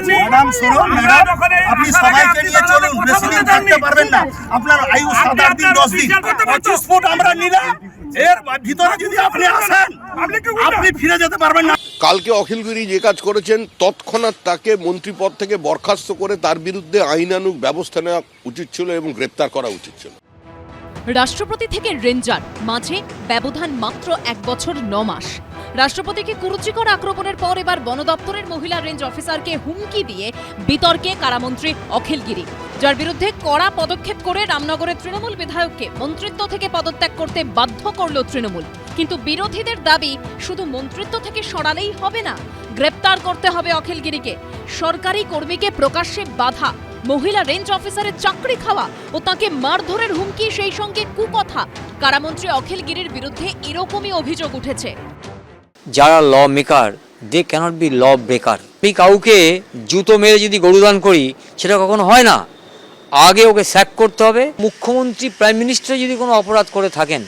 আছি। ম্যাডাম শুনুন ম্যাডাম আপনি সবাইকে নিয়ে চলুন বেশি দিন থাকতে পারবেন না। আপনার আয়ু সাত আট দিন দশ দিন। বিচার করতে পারতো। পঁচিশ ফুট আমরা নিলাম। এর ভিতরে যদি আপনি আসেন আপনি কি বলবেন? আপনি ফিরে যেতে পারবেন না। কালকে অখিলগিরি যে কাজ করেছেন তৎক্ষণাৎ তাকে মন্ত্রী পদ থেকে বরখাস্ত করে তার বিরুদ্ধে আইনানুগ ব্যবস্থা নেওয়া উচিত ছিল এবং গ্রেপ্তার করা উচিত ছিল। রাষ্ট্রপতি থেকে রেঞ্জার মাঝে ব্যবধান মাত্র এক বছর ন মাস। রাষ্ট্রপতিকে কুরুচিকর আক্রমণের পর এবার বন দপ্তরের মহিলা রেঞ্জ অফিসারকে হুমকি দিয়ে বিতর্কে কারামন্ত্রী অখিলগিরি যার বিরুদ্ধে কড়া পদক্ষেপ করে রামনগরের তৃণমূল বিধায়ককে মন্ত্রিত্ব থেকে পদত্যাগ করতে বাধ্য করল তৃণমূল। কিন্তু বিরোধীদের দাবি শুধু মন্ত্রিত্ব থেকে সরালেই হবে না, গ্রেপ্তার করতে হবে অখিলগিরিকে সরকারি কর্মীকে প্রকাশ্যে বাধা, মহিলা রেঞ্জ অফিসারের চাকরি খাওয়া ও তাকে মারধরের হুমকি সেই সঙ্গে কুকথা। কারামন্ত্রী অখিলগিরির বিরুদ্ধে এরকমই অভিযোগ উঠেছে। যারা law maker they cannot be law breaker আমি কাউকে জুতো মেরে যদি গরুদান করি, সেটা কখনো হয় না। আগে ওকে স্যাক করতে হবে। মুখ্যমন্ত্রী প্রাইম মিনিস্টার যদি কোনো অপরাধ করে থাকেন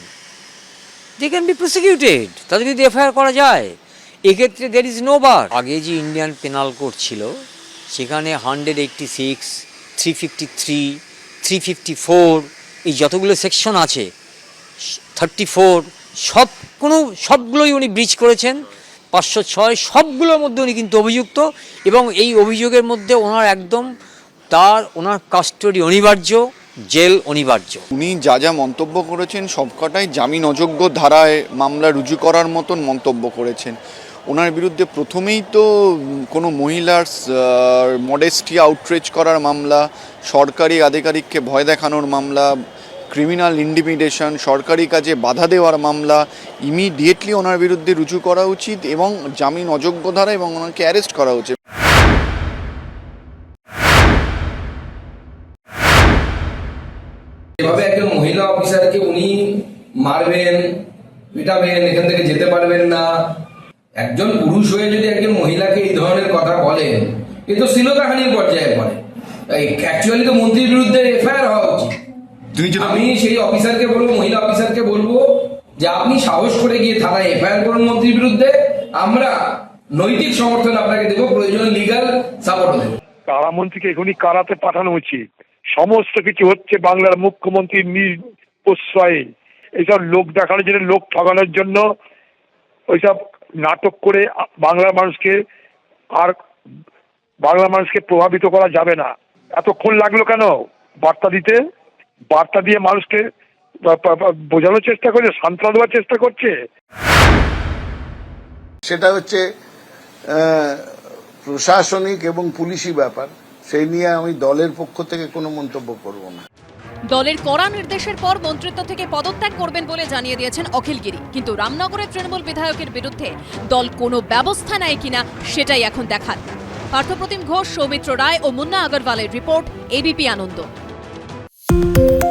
দে ক্যান বি প্রসিকিউটেড তাদের যদি এফআইআর করা যায়, এক্ষেত্রে দের ইজ নো বার আগে যে ইন্ডিয়ান পেনাল কোড ছিল, সেখানে hundred eighty six three fifty three three fifty four এই যতগুলো সেকশন আছে থার্টি ফোর সব কোনো, সবগুলোই উনি ব্রিজ করেছেন, পাঁচশো ছয়, সবগুলোর মধ্যে উনি কিন্তু অভিযুক্ত এবং এই অভিযোগের মধ্যে ওনার একদম তার, ওনার কাস্টডি অনিবার্য, জেল অনিবার্য। উনি যা যা মন্তব্য করেছেন সবকটাই জামিন অযোগ্য ধারায় মামলা রুজু করার মতন মন্তব্য করেছেন। ওনার বিরুদ্ধে প্রথমেই তো কোনো মহিলার মডেস্টি আউটরিচ করার মামলা, সরকারি আধিকারিককে ভয় দেখানোর মামলা ক্রিমিনাল ইন্ডিমিডেশন সরকারি কাজে বাধা দেওয়ার মামলা ইমিডিয়েটলি ওনার বিরুদ্ধে রুজু করা উচিত এবং জামিন অযোগ্য ধারা এবং ওনাকে অ্যারেস্ট করা উচিত। এভাবে একজন মহিলা অফিসারকে উনি মারবেন, পিটাবেন, এখান থেকে যেতে পারবেন না। একজন পুরুষ হয়ে যদি একজন মহিলাকে এই ধরনের কথা বলেন এ তো শিলকাহানির পর্যায়ে পড়ে। অ্যাকচুয়ালি তো মন্ত্রীর বিরুদ্ধে এফআইআর হওয়া উচিত। আমি সেই অফিসারকে বলব মহিলা অফিসারকে বলব যে আপনি সাহস করে গিয়ে থানায় এফআইআর করুন মন্ত্রীর বিরুদ্ধে। আমরা নৈতিক সমর্থন আপনাকে দেবো প্রয়োজনে লিগাল সাপোর্ট দেবো। কারামন্ত্রীকে এখনই কারাতে পাঠানো উচিত? সমস্ত কিছু হচ্ছে বাংলার মুখ্যমন্ত্রীর নিজ প্রশ্রয়ে। এইসব লোক দেখানোর জন্য লোক ঠকানোর জন্য ওইসব নাটক করে বাংলার মানুষকে আর বাংলা মানুষকে প্রভাবিত করা যাবে না। এতক্ষণ লাগল কেন? বার্তা দিতে? বার্তা দিয়ে মানুষকে বোঝানোর চেষ্টা করছে সান্ত্বনা দেওয়ার চেষ্টা করছে। সেটা হচ্ছে আহ, প্রশাসনিক এবং পুলিশি ব্যাপার। সেই নিয়ে আমি দলের পক্ষ থেকে কোনো মন্তব্য করব না। দলের কড়া নির্দেশের পর মন্ত্রিত্ব থেকে পদত্যাগ করবেন বলে জানিয়ে দিয়েছেন অখিলগিরি কিন্তু রামনগরের তৃণমূল বিধায়কের বিরুদ্ধে দল কোনো ব্যবস্থা নেয় কিনা সেটাই এখন দেখার। পার্থপ্রতিম ঘোষ সৌমিত্র রায় ও Munna আগরওয়ালের report ABP Ananda. Thank you.